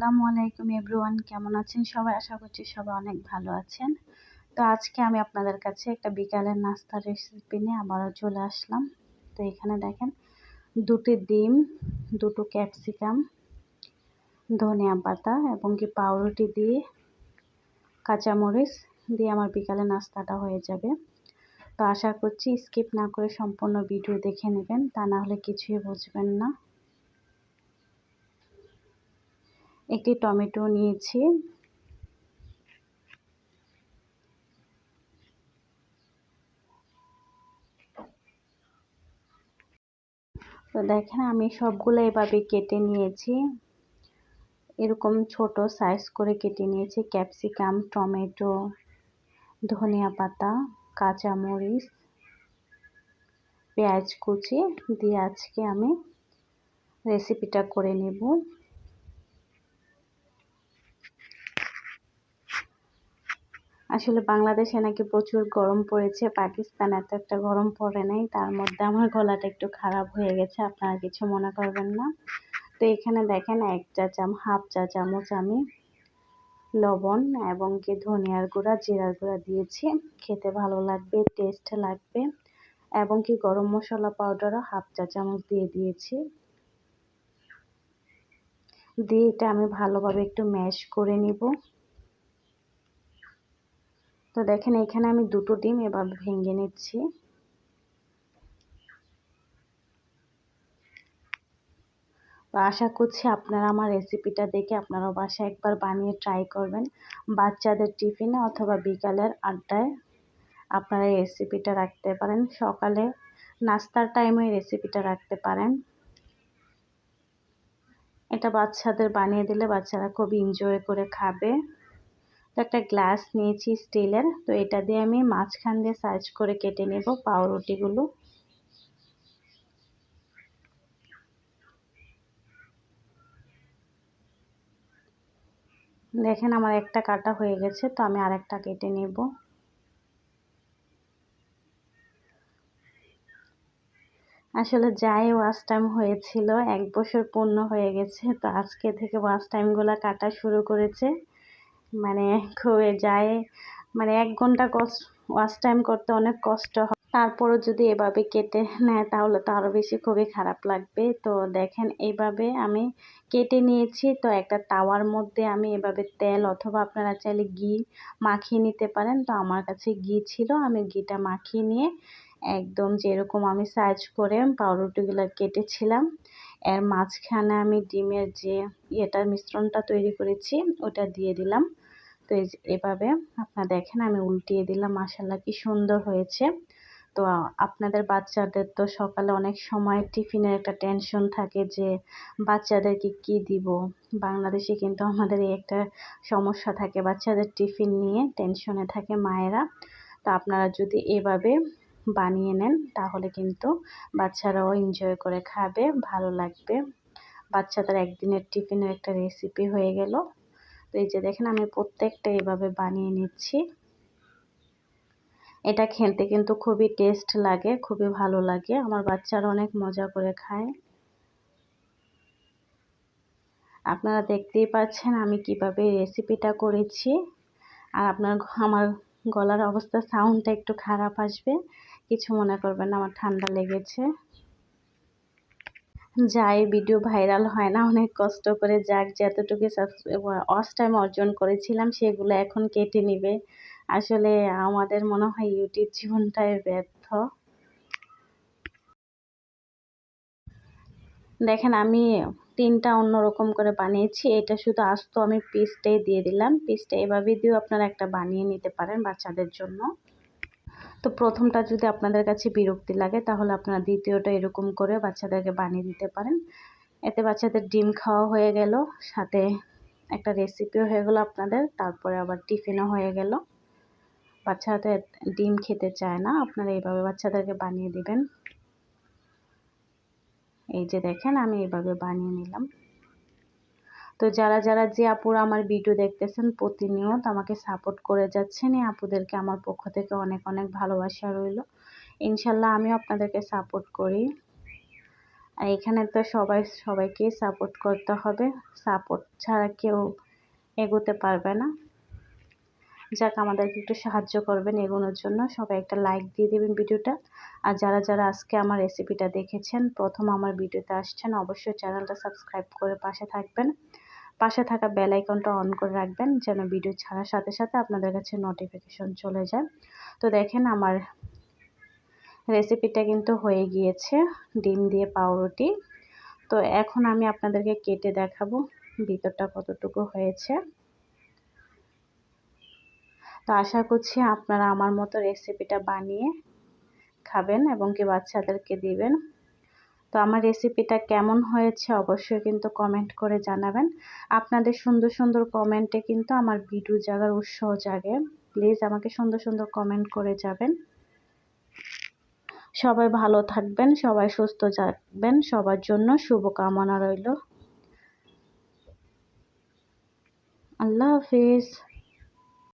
আসসালামু আলাইকুম এভরিওয়ান, কেমন আছেন সবাই? আশা করছি সবাই অনেক ভালো আছেন। তো আজকে আমি আপনাদের কাছে একটা বিকালের নাস্তার রেসিপি নিয়ে আবারও চলে আসলাম। তো এখানে দেখেন, দুটি ডিম, দুটো ক্যাপসিকাম ধনিয়া পাতা এবং কি পাউরুটি দিয়ে কাঁচামরিচ দিয়ে আমার বিকালে নাস্তাটা হয়ে যাবে। তো আশা করছি স্কিপ না করে সম্পূর্ণ ভিডিও দেখে নেবেন, তা না হলে কিছুই বুঝবেন না। একটি টমেটো নিয়েছি। তো দেখেন, আমি সবগুলো এভাবে কেটে নিয়েছি। এরকম ছোট সাইজ করে কেটে নিয়েছি। ক্যাপসিকাম টমেটো, ধনিয়া পাতা, কাঁচামরিচ, পেঁয়াজ কুচি। দিয়ে আজকে আমি রেসিপিটা করে নেব। আসলে বাংলাদেশে নাকি প্রচুর গরম পড়েছে, পাকিস্তান এত একটা গরম পড়ে নাই, তার মধ্যে আমার গলাটা একটু খারাপ হয়ে গেছে, আপনারা কিছু মনে করবেন না। তো এখানে দেখেন এক চা চাম, হাফ চা চামচ আমি লবণ এবং কি ধনিয়ার গুঁড়া, জিরার গুঁড়া দিয়েছি, খেতে ভালো লাগবে টেস্ট লাগবে এবং কি গরম মশলা পাউডারও হাফ চা চামচ দিয়ে দিয়েছি। দিয়ে এটা আমি ভালোভাবে একটু ম্যাশ করে নিব। তো দেখেন, এখানে আমি দুটো ডিম এভাবে ভেঙে নিচ্ছি। আশা করছি আপনারা আমার রেসিপিটা দেখে আপনারা বাসায় একবার বানিয়ে ট্রাই করবেন। বাচ্চাদের টিফিনে অথবা বিকালের আড্ডায় আপনারা এই রেসিপিটা রাখতে পারেন। সকালে নাস্তার টাইমে এই রেসিপিটা রাখতে পারেন। এটা বাচ্চাদের বানিয়ে দিলে বাচ্চারা খুব এনজয় করে খাবে। একটা গ্লাস নিয়েছি স্টিলের, তো এটা দিয়ে আমি মাঝখান দিয়ে সাইজ করে কেটে নেব পাউরুটিগুলো। দেখেন আমার একটা কাটা হয়ে গেছে, তো আমি আরেকটা কেটে নেব। আসলে যাই ওয়াশ টাইম হয়েছিল, এক বছর পূর্ণ হয়ে গেছে, তো আজকে থেকে ওয়াশ টাইমগুলো কাটা শুরু করেছে। মানে খুবই যায়। মানে এক ঘণ্টা কষ্ট ওয়াশ টাইম করতে অনেক কষ্ট হয়। তারপরও যদি এভাবে কেটে নেয়, তাহলে তো আরও বেশি খুবই খারাপ লাগবে। তো দেখেন এইভাবে আমি কেটে নিয়েছি। তো একটা তাওয়ার মধ্যে আমি এভাবে তেল অথবা আপনারা চাইলে ঘি মাখিয়ে নিতে পারেন। তো আমার কাছে ঘি ছিল। আমি ঘিটা মাখিয়ে নিয়ে একদম যেরকম আমি সাইজ করে পাউরুটিগুলো কেটেছিলাম। এর মাঝখানে আমি ডিমের যে ইয়েটার মিশ্রণটা তৈরি করেছি, ওটা দিয়ে দিলাম। তো এভাবে আপনারা দেখেন, আমি উল্টিয়ে দিলাম মাসাল্লা কি সুন্দর হয়েছে। তো আপনাদের বাচ্চাদের তো সকালে অনেক সময় টিফিনের একটা টেনশন থাকে যে বাচ্চাদেরকে কি দিব। বাংলাদেশে কিন্তু আমাদের এই একটা সমস্যা থাকে, বাচ্চাদের টিফিন নিয়ে টেনশনে থাকে মায়েরা। তো আপনারা যদি এভাবে বানিয়ে নেন, তাহলে কিন্তু বাচ্চারাও এনজয় করে খাবে, ভালো লাগবে। বাচ্চাদের একদিনের টিফিনের একটা রেসিপি হয়ে গেল। তো এই যে দেখেন, আমি প্রত্যেকটা এভাবে বানিয়ে নিচ্ছি। এটা খেতে কিন্তু খুবই টেস্ট লাগে, খুবই ভালো লাগে। আমার বাচ্চারা অনেক মজা করে খায়। আপনারা দেখতেই পাচ্ছেন আমি কীভাবে রেসিপিটা করেছি। আর আপনার আমার গলার অবস্থা সাউন্ডটা একটু খারাপ আসবে। কিছু মনে করবেন না, আমার ঠান্ডা লেগেছে। যাই ভিডিও ভাইরাল হয় না, অনেক কষ্ট করে যাক, যতটুকু অস টাইম অর্জন করেছিলাম, সেগুলো এখন কেটে নিবে। আসলে আমাদের মনে হয় ইউটিউব জীবনটাই ব্যর্থ। দেখেন, আমি তিনটা অন্যরকম করে বানিয়েছি, এটা শুধু আস্ত আমি পিসটাই দিয়ে দিলাম। পিসটা এভাবে দিয়েও আপনারা একটা বানিয়ে নিতে পারেন বাচ্চাদের জন্য। তো প্রথমটা যদি আপনাদের কাছে বিরক্তি লাগে, তাহলে আপনারা দ্বিতীয়টা এরকম করে বাচ্চাদেরকে বানিয়ে দিতে পারেন। এতে বাচ্চাদের ডিম খাওয়া হয়ে গেল, সাথে একটা রেসিপিও হয়ে গেল আপনাদের, তারপরে আবার টিফিনও হয়ে গেল। বাচ্চারা ডিম খেতে চায় না, আপনারা এইভাবে বাচ্চাদেরকে বানিয়ে দিবেন। এই যে দেখেন, আমি এইভাবে বানিয়ে নিলাম। তো যারা যারা যে আপুরা আমার ভিডিও দেখতেছেন প্রতিনিয়ত আমাকে সাপোর্ট করে যাচ্ছেন, এই আপুদেরকে আমার পক্ষ থেকে অনেক অনেক ভালোবাসা রইল। ইনশাল্লাহ আমিও আপনাদেরকে সাপোর্ট করি। আর এখানে তো সবাই সবাইকেই সাপোর্ট করতে হবে। সাপোর্ট ছাড়া কেউ এগোতে পারবে না। যাক, আমাদেরকে একটু সাহায্য করবেন এগোনোর জন্য। সবাই একটা লাইক দিয়ে দেবেন ভিডিওটা। আর যারা যারা আজকে আমার রেসিপিটা দেখেছেন, প্রথম আমার ভিডিওতে আসছেন, অবশ্যই চ্যানেলটা সাবস্ক্রাইব করে পাশে থাকবেন। পাশে থাকা বেল আইকনটা অন করে রাখবেন, যেন ভিডিও ছাড়ার সাথে সাথে আপনাদের কাছে নোটিফিকেশন চলে যায়। তো দেখেন আমার রেসিপিটা কিন্তু হয়ে গিয়েছে, ডিম দিয়ে পাউরুটি। তো এখন আমি আপনাদেরকে কেটে দেখাবো ভিতরটা কতটুকু হয়েছে। তো আশা করছি আপনারা আমার মতো রেসিপিটা বানিয়ে খাবেন এবং কি বাচ্চাদেরকে দিবেন। তো আমার রেসিপিটা কেমন হয়েছে অবশ্যই কিন্তু কমেন্ট করে জানাবেন। আপনাদের সুন্দর সুন্দর কমেন্টে কিন্তু আমার ভিডিও জাগার উৎসাহ জাগে। প্লিজ আমাকে সুন্দর সুন্দর কমেন্ট করে যাবেন। সবাই ভালো থাকবেন, সবাই সুস্থ থাকবেন, সবার জন্য শুভকামনা রইল। আল্লাহ হাফিজ।